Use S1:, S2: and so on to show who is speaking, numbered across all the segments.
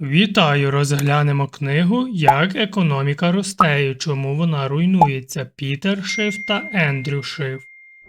S1: Вітаю! Розглянемо книгу Як економіка росте і чому вона руйнується Пітер Шиф та Ендрю Шиф.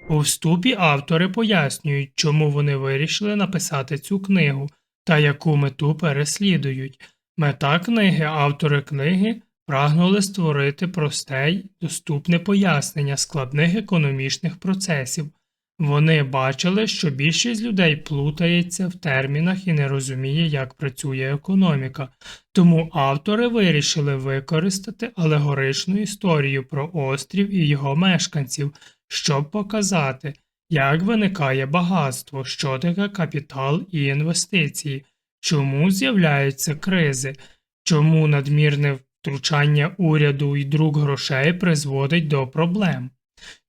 S1: У вступі автори пояснюють, чому вони вирішили написати цю книгу та яку мету переслідують. Мета книги автори книги прагнули створити просте й доступне пояснення складних економічних процесів. Вони бачили, що більшість людей плутається в термінах і не розуміє, як працює економіка, тому автори вирішили використати алегоричну історію про острів і його мешканців, щоб показати, як виникає багатство, що таке капітал і інвестиції, чому з'являються кризи, чому надмірне втручання уряду і друк грошей призводить до проблем.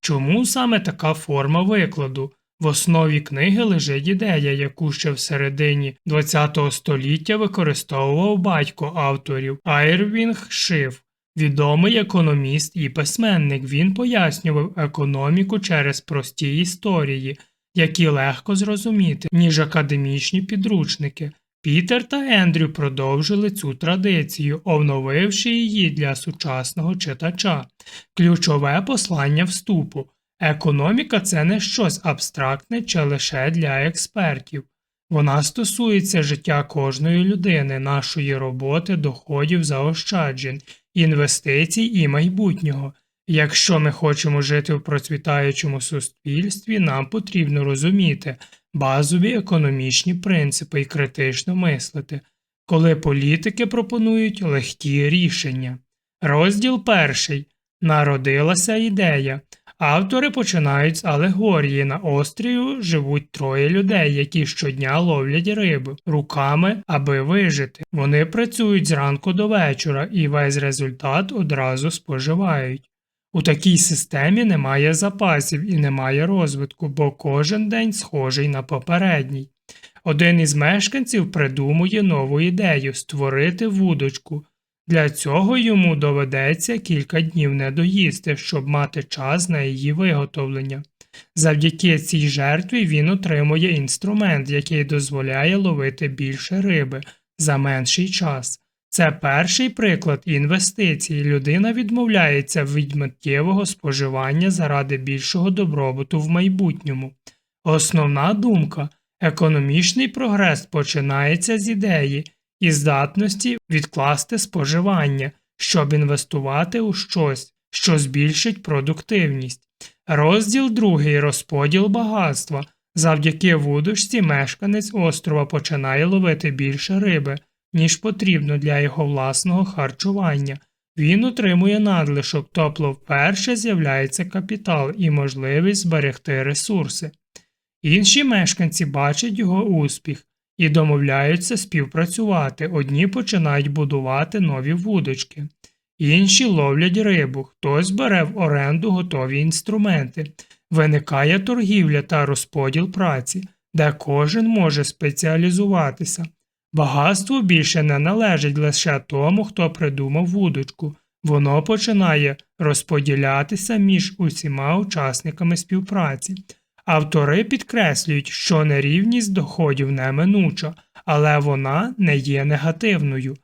S1: Чому саме така форма викладу? В основі книги лежить ідея, яку ще в середині ХХ століття використовував батько авторів Айрвінг Шиф, відомий економіст і письменник. Він пояснював економіку через прості історії, які легко зрозуміти, ніж академічні підручники. Пітер та Ендрю продовжили цю традицію, оновивши її для сучасного читача. Ключове послання вступу. Економіка це не щось абстрактне чи лише для експертів. Вона стосується життя кожної людини, нашої роботи, доходів, заощаджень, інвестицій і майбутнього. Якщо ми хочемо жити в процвітаючому суспільстві, нам потрібно розуміти базові економічні принципи і критично мислити, коли політики пропонують легкі рішення. Розділ перший. Народилася ідея. Автори починають з алегорії. На острію живуть троє людей, які щодня ловлять рибу руками, аби вижити. Вони працюють зранку до вечора і весь результат одразу споживають. У такій системі немає запасів і немає розвитку, бо кожен день схожий на попередній. Один із мешканців придумує нову ідею створити вудочку. Для цього йому доведеться кілька днів не доїсти, щоб мати час на її виготовлення. Завдяки цій жертві він отримує інструмент, який дозволяє ловити більше риби за менший час. Це перший приклад інвестицій. Людина відмовляється від миттєвого споживання заради більшого добробуту в майбутньому. Основна думка економічний прогрес починається з ідеї і здатності відкласти споживання, щоб інвестувати у щось, що збільшить продуктивність. Розділ другий розподіл багатства. Завдяки вудочці мешканець острова починає ловити більше риби, ніж потрібно для його власного харчування. Він отримує надлишок, тобто вперше з'являється капітал і можливість зберегти ресурси. Інші мешканці бачать його успіх і домовляються співпрацювати, одні починають будувати нові вудочки, інші ловлять рибу, хтось бере в оренду готові інструменти, виникає торгівля та розподіл праці, де кожен може спеціалізуватися. Багатство більше не належить лише тому, хто придумав вудочку, воно починає розподілятися між усіма учасниками співпраці. Автори підкреслюють, що нерівність доходів неминуча, але вона не є негативною.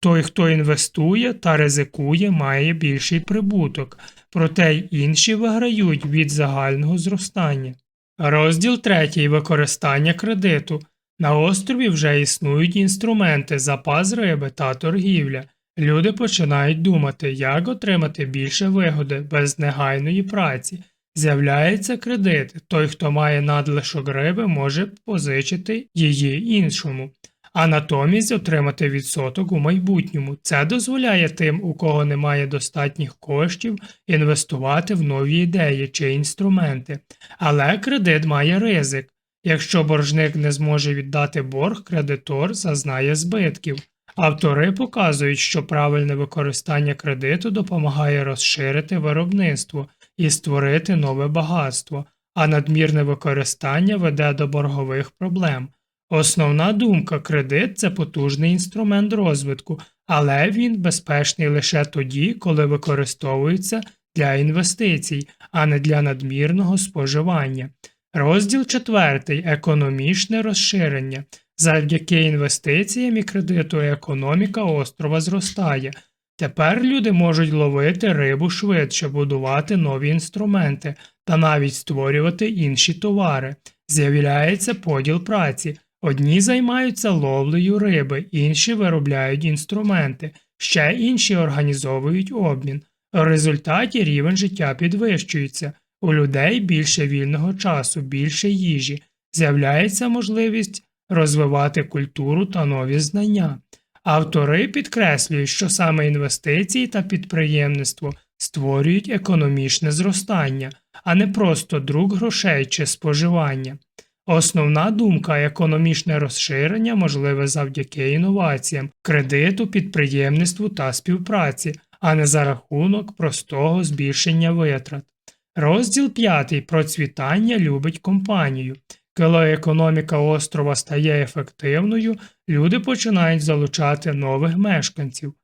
S1: Той, хто інвестує та ризикує, має більший прибуток, проте й інші виграють від загального зростання. Розділ третій використання кредиту. На острові вже існують інструменти, запас риби та торгівля. Люди починають думати, як отримати більше вигоди без негайної праці. З'являється кредит, той, хто має надлишок риби, може позичити її іншому, а натомість отримати відсоток у майбутньому. Це дозволяє тим, у кого немає достатніх коштів, інвестувати в нові ідеї чи інструменти. Але кредит має ризик. Якщо боржник не зможе віддати борг, кредитор зазнає збитків. Автори показують, що правильне використання кредиту допомагає розширити виробництво і створити нове багатство, а надмірне використання веде до боргових проблем. Основна думка кредит це потужний інструмент розвитку, але він безпечний лише тоді, коли використовується для інвестицій, а не для надмірного споживання. Розділ 4. Економічне розширення. Завдяки інвестиціям і кредиту економіка острова зростає. Тепер люди можуть ловити рибу швидше, будувати нові інструменти та навіть створювати інші товари. З'являється поділ праці. Одні займаються ловлею риби, інші виробляють інструменти, ще інші організовують обмін. В результаті рівень життя підвищується. У людей більше вільного часу, більше їжі. З'являється можливість розвивати культуру та нові знання. Автори підкреслюють, що саме інвестиції та підприємництво створюють економічне зростання, а не просто друк грошей чи споживання. Основна думка економічне розширення можливе завдяки інноваціям, кредиту, підприємництву та співпраці, а не за рахунок простого збільшення витрат. Розділ 5. Процвітання любить компанію. Коли економіка острова стає ефективною, люди починають залучати нових мешканців.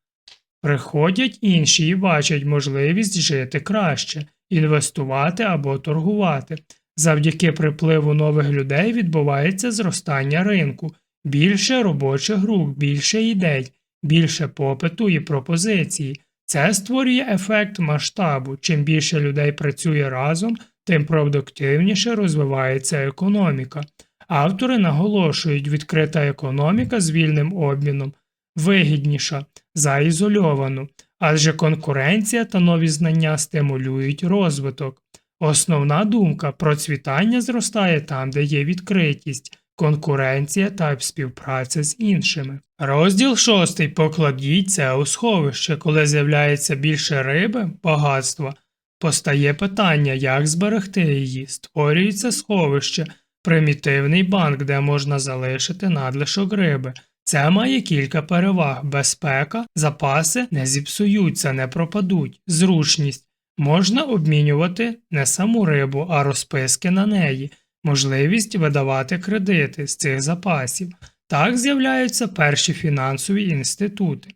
S1: Приходять інші і бачать можливість жити краще, інвестувати або торгувати. Завдяки припливу нових людей відбувається зростання ринку, більше робочих рук, більше ідей, більше попиту і пропозиції. Це створює ефект масштабу. Чим більше людей працює разом, тим продуктивніше розвивається економіка. Автори наголошують, відкрита економіка з вільним обміном вигідніша за ізольовану, адже конкуренція та нові знання стимулюють розвиток. Основна думка процвітання зростає там, де є відкритість, конкуренція та співпраця з іншими. Розділ 6. Покладіть це у сховище, коли з'являється більше риби, багатства. Постає питання, як зберегти її. Створюється сховище, примітивний банк, де можна залишити надлишок риби. Це має кілька переваг: безпека, запаси не зіпсуються, не пропадуть, зручність. Можна обмінювати не саму рибу, а розписки на неї, можливість видавати кредити з цих запасів. Так з'являються перші фінансові інститути.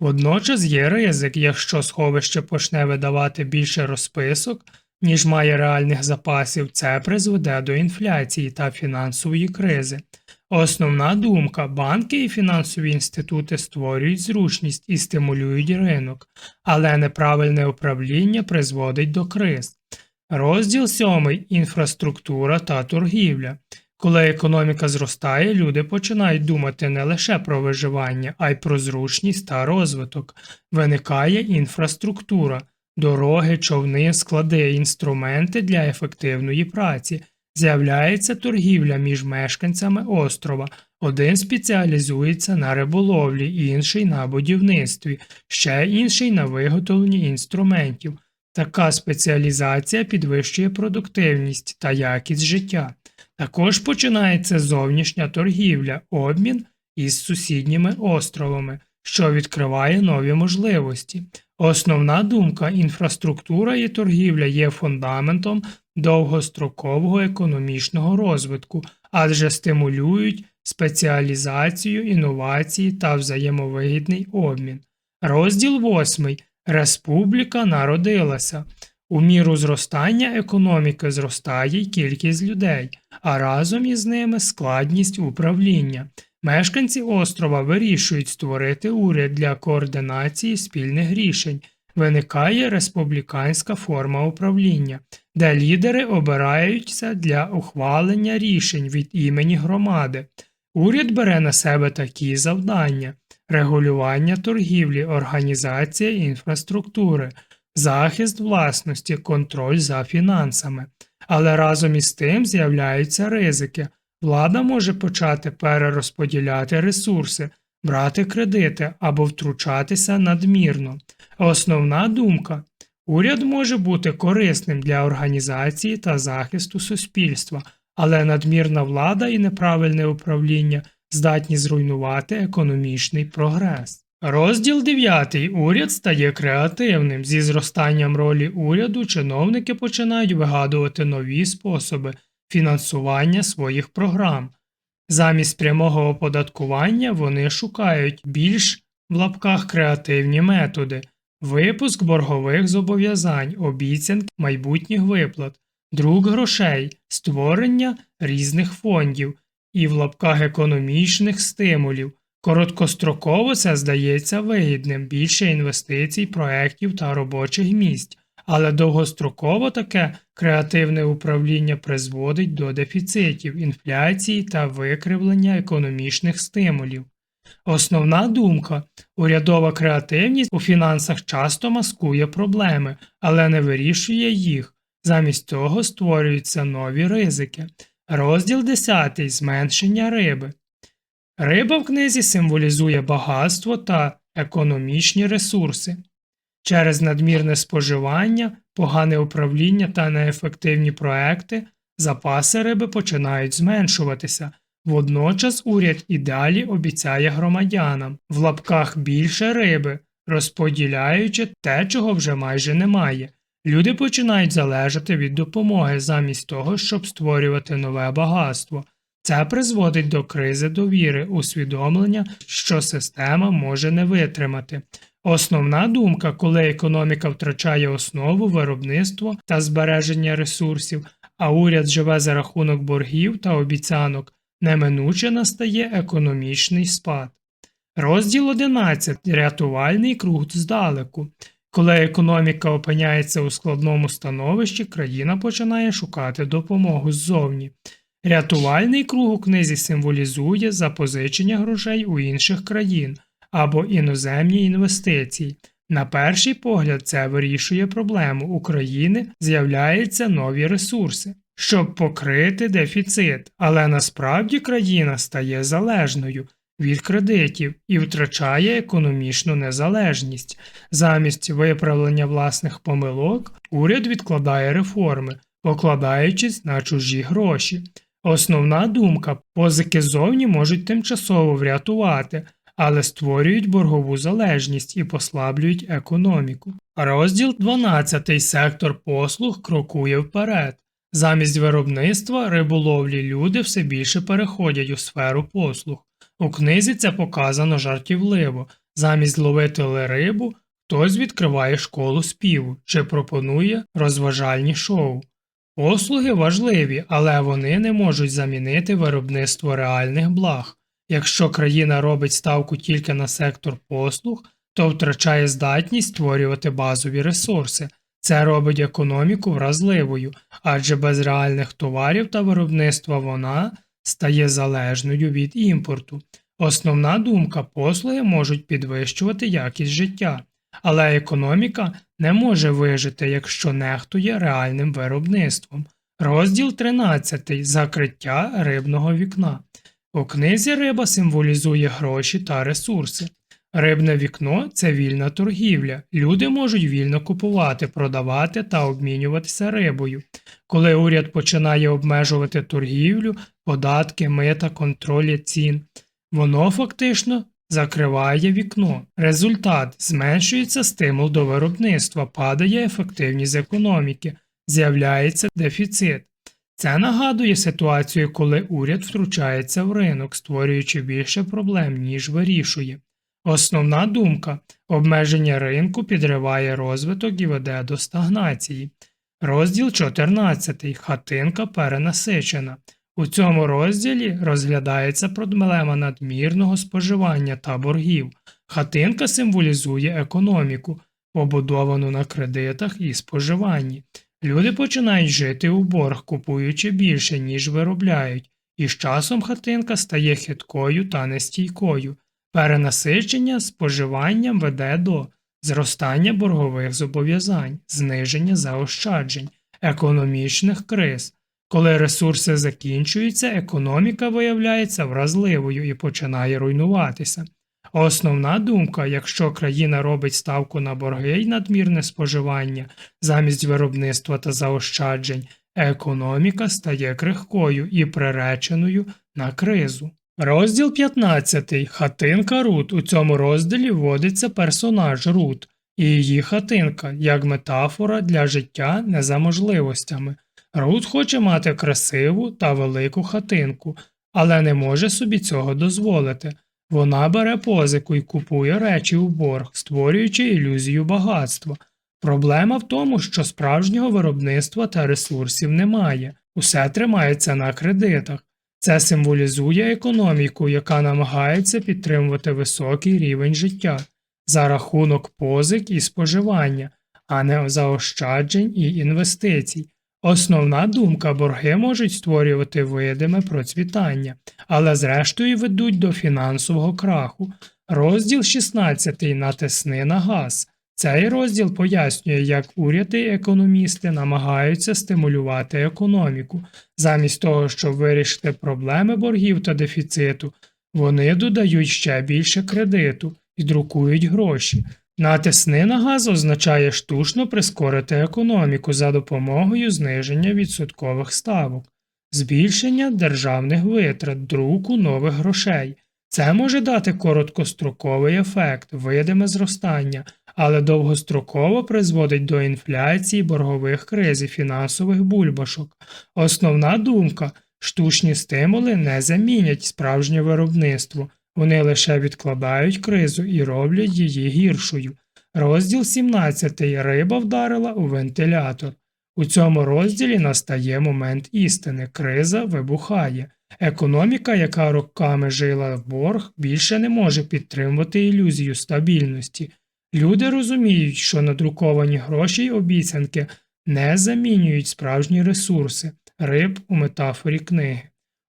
S1: Водночас є ризик, якщо сховище почне видавати більше розписок, ніж має реальних запасів, це призведе до інфляції та фінансової кризи. Основна думка банки і фінансові інститути створюють зручність і стимулюють ринок, але неправильне управління призводить до криз. Розділ 7. Інфраструктура та торгівля. Коли економіка зростає, люди починають думати не лише про виживання, а й про зручність та розвиток. Виникає інфраструктура, дороги, човни, склади, інструменти для ефективної праці. З'являється торгівля між мешканцями острова. Один спеціалізується на риболовлі, інший на будівництві, ще інший на виготовленні інструментів. Така спеціалізація підвищує продуктивність та якість життя. Також починається зовнішня торгівля, обмін із сусідніми островами, що відкриває нові можливості. Основна думка інфраструктура і торгівля є фундаментом довгострокового економічного розвитку, адже стимулюють спеціалізацію, інновації та взаємовигідний обмін. Розділ 8. Республіка народилася. У міру зростання економіки зростає й кількість людей, а разом із ними складність управління. Мешканці острова вирішують створити уряд для координації спільних рішень. Виникає республіканська форма управління, де лідери обираються для ухвалення рішень від імені громади. Уряд бере на себе такі завдання: регулювання торгівлі, організація інфраструктури, захист власності, контроль за фінансами. Але разом із тим з'являються ризики. Влада може почати перерозподіляти ресурси, брати кредити або втручатися надмірно. Основна думка уряд може бути корисним для організації та захисту суспільства, але надмірна влада і неправильне управління здатні зруйнувати економічний прогрес. Розділ 9. Уряд стає креативним. Зі зростанням ролі уряду чиновники починають вигадувати нові способи фінансування своїх програм. Замість прямого оподаткування вони шукають більш в лапках креативні методи, випуск боргових зобов'язань, обіцянки майбутніх виплат, друк грошей, створення різних фондів і в лапках економічних стимулів. Короткостроково це здається вигідним більше інвестицій, проєктів та робочих місць, але довгостроково таке креативне управління призводить до дефіцитів, інфляції та викривлення економічних стимулів. Основна думка урядова креативність у фінансах часто маскує проблеми, але не вирішує їх. Замість цього створюються нові ризики. Розділ 10. Зменшення риби. Риба в книзі символізує багатство та економічні ресурси. Через надмірне споживання, погане управління та неефективні проекти запаси риби починають зменшуватися. Водночас уряд і далі обіцяє громадянам в лапках більше риби, розподіляючи те, чого вже майже немає. Люди починають залежати від допомоги замість того, щоб створювати нове багатство. Це призводить до кризи довіри, усвідомлення, що система може не витримати. Основна думка, коли економіка втрачає основу виробництво та збереження ресурсів, а уряд живе за рахунок боргів та обіцянок, неминуче настає економічний спад. Розділ 11. Рятувальний круг здалеку. Коли економіка опиняється у складному становищі, країна починає шукати допомогу ззовні. Рятувальний круг у книзі символізує запозичення грошей у інших країн або іноземні інвестиції. На перший погляд, це вирішує проблему України, з'являються нові ресурси, щоб покрити дефіцит, але насправді країна стає залежною від кредитів і втрачає економічну незалежність. Замість виправлення власних помилок уряд відкладає реформи, покладаючись на чужі гроші. Основна думка позики зовні можуть тимчасово врятувати, але створюють боргову залежність і послаблюють економіку. Розділ 12. Сектор послуг крокує вперед. Замість виробництва риболовлі люди все більше переходять у сферу послуг. У книзі це показано жартівливо. Замість ловити рибу, хтось відкриває школу співу чи пропонує розважальні шоу. Послуги важливі, але вони не можуть замінити виробництво реальних благ. Якщо країна робить ставку тільки на сектор послуг, то втрачає здатність створювати базові ресурси. Це робить економіку вразливою, адже без реальних товарів та виробництва вона стає залежною від імпорту. Основна думка послуги можуть підвищувати якість життя, але економіка не може вижити, якщо нехтує реальним виробництвом. Розділ 13. Закриття рибного вікна. У книзі риба символізує гроші та ресурси. Рибне вікно це вільна торгівля. Люди можуть вільно купувати, продавати та обмінюватися рибою. Коли уряд починає обмежувати торгівлю, податки, мита, контролі цін, воно фактично закриває вікно. Результат зменшується стимул до виробництва, падає ефективність економіки, з'являється дефіцит. Це нагадує ситуацію, коли уряд втручається в ринок, створюючи більше проблем, ніж вирішує. Основна думка обмеження ринку підриває розвиток і веде до стагнації. Розділ 14. Хатинка перенасичена. У цьому розділі розглядається проблема надмірного споживання та боргів. Хатинка символізує економіку, побудовану на кредитах і споживанні. Люди починають жити у борг, купуючи більше, ніж виробляють, і з часом хатинка стає хиткою та нестійкою. Перенасичення споживанням веде до зростання боргових зобов'язань, зниження заощаджень, економічних криз. Коли ресурси закінчуються, економіка виявляється вразливою і починає руйнуватися. Основна думка, якщо країна робить ставку на борги й надмірне споживання замість виробництва та заощаджень, економіка стає крихкою і приреченою на кризу. Розділ 15. Хатинка Рут. У цьому розділі вводиться персонаж Рут і її хатинка як метафора для життя не за можливостями. Рут хоче мати красиву та велику хатинку, але не може собі цього дозволити. Вона бере позику і купує речі у борг, створюючи ілюзію багатства. Проблема в тому, що справжнього виробництва та ресурсів немає, усе тримається на кредитах. Це символізує економіку, яка намагається підтримувати високий рівень життя за рахунок позик і споживання, а не заощаджень і інвестицій. Основна думка борги можуть створювати видиме процвітання, але зрештою ведуть до фінансового краху. Розділ 16 натисни на газ. Цей розділ пояснює, як уряди і економісти намагаються стимулювати економіку. Замість того, щоб вирішити проблеми боргів та дефіциту, вони додають ще більше кредиту і друкують гроші. Натисни на газ означає штучно прискорити економіку за допомогою зниження відсоткових ставок, збільшення державних витрат, друку нових грошей. Це може дати короткостроковий ефект, видиме зростання, але довгостроково призводить до інфляції, боргових криз і фінансових бульбашок. Основна думка штучні стимули не замінять справжнє виробництво, вони лише відкладають кризу і роблять її гіршою. Розділ 17. Риба вдарила у вентилятор. У цьому розділі настає момент істини. Криза вибухає. Економіка, яка роками жила в борг, більше не може підтримувати ілюзію стабільності. Люди розуміють, що надруковані гроші й обіцянки не замінюють справжні ресурси, риб у метафорі книги.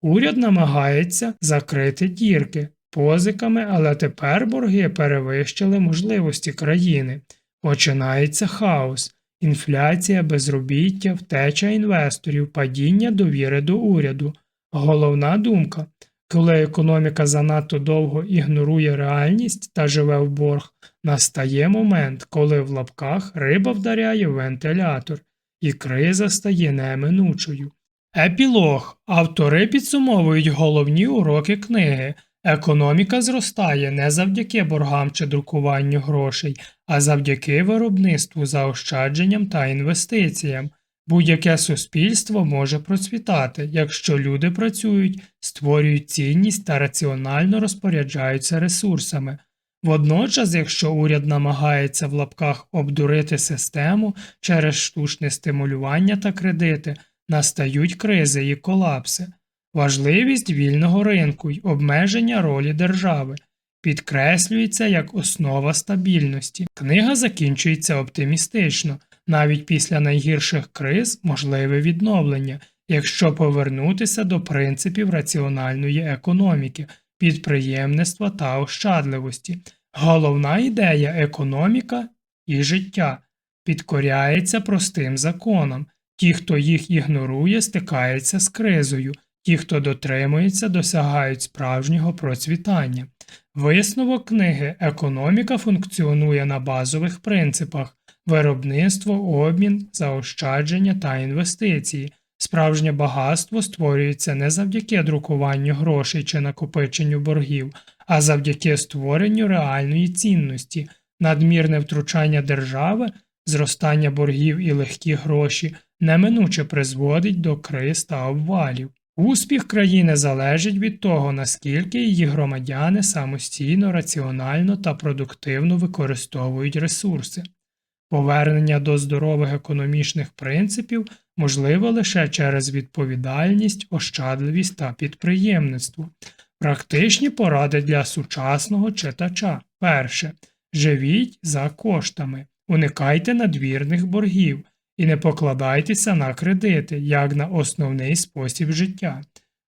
S1: Уряд намагається закрити дірки позиками, але тепер борги перевищили можливості країни. Починається хаос, інфляція, безробіття, втеча інвесторів, падіння довіри до уряду. Головна думка коли економіка занадто довго ігнорує реальність та живе в борг, настає момент, коли в лапках риба вдаряє вентилятор, і криза стає неминучою. Епілог автори підсумовують головні уроки книги. Економіка зростає не завдяки боргам чи друкуванню грошей, а завдяки виробництву, заощадженням та інвестиціям. Будь-яке суспільство може процвітати, якщо люди працюють, створюють цінність та раціонально розпоряджаються ресурсами. Водночас, якщо уряд намагається в лапках обдурити систему через штучне стимулювання та кредити, настають кризи і колапси. Важливість вільного ринку й обмеження ролі держави підкреслюється як основа стабільності. Книга закінчується оптимістично. Навіть після найгірших криз можливе відновлення, якщо повернутися до принципів раціональної економіки, підприємництва та ощадливості. Головна ідея економіка і життя підкоряється простим законам. Ті, хто їх ігнорує, стикаються з кризою, ті, хто дотримується, досягають справжнього процвітання. Висновок книги Економіка функціонує на базових принципах виробництво, обмін, заощадження та інвестиції. Справжнє багатство створюється не завдяки друкуванню грошей чи накопиченню боргів, а завдяки створенню реальної цінності, надмірне втручання держави, зростання боргів і легкі гроші неминуче призводить до криз та обвалів. Успіх країни залежить від того, наскільки її громадяни самостійно, раціонально та продуктивно використовують ресурси. Повернення до здорових економічних принципів можливо лише через відповідальність, ощадливість та підприємництво. Практичні поради для сучасного читача. Перше. Живіть за коштами, уникайте надвірних боргів і не покладайтеся на кредити, як на основний спосіб життя.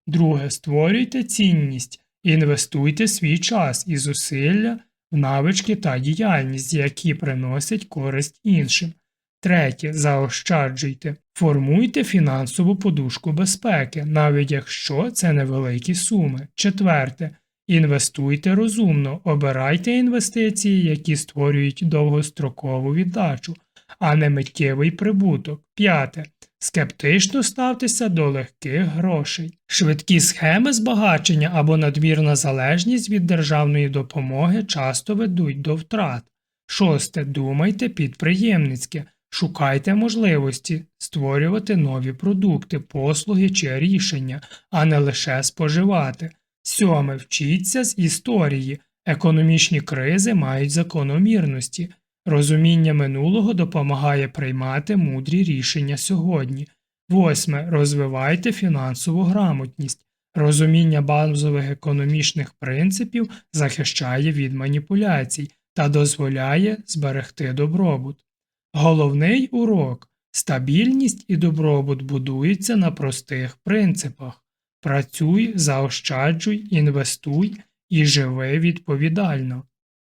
S1: Друге. Створюйте цінність, інвестуйте свій час і зусилля навички та діяльність, які приносять користь іншим. Третє. Заощаджуйте. Формуйте фінансову подушку безпеки, навіть якщо це невеликі суми. Четверте. Інвестуйте розумно, обирайте інвестиції, які створюють довгострокову віддачу, а не миттєвий прибуток. П'яте. Скептично ставтеся до легких грошей. Швидкі схеми збагачення або надмірна залежність від державної допомоги часто ведуть до втрат. Шосте. Думайте підприємницьке. Шукайте можливості створювати нові продукти, послуги чи рішення, а не лише споживати. Сьоме. Вчіться з історії. Економічні кризи мають закономірності. Розуміння минулого допомагає приймати мудрі рішення сьогодні. Восьме. Розвивайте фінансову грамотність. Розуміння базових економічних принципів захищає від маніпуляцій та дозволяє зберегти добробут. Головний урок стабільність і добробут будуються на простих принципах. Працюй, заощаджуй, інвестуй і живи відповідально.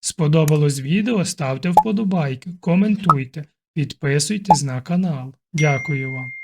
S1: Сподобалось відео? Ставте вподобайки, коментуйте, підписуйтесь на канал. Дякую вам.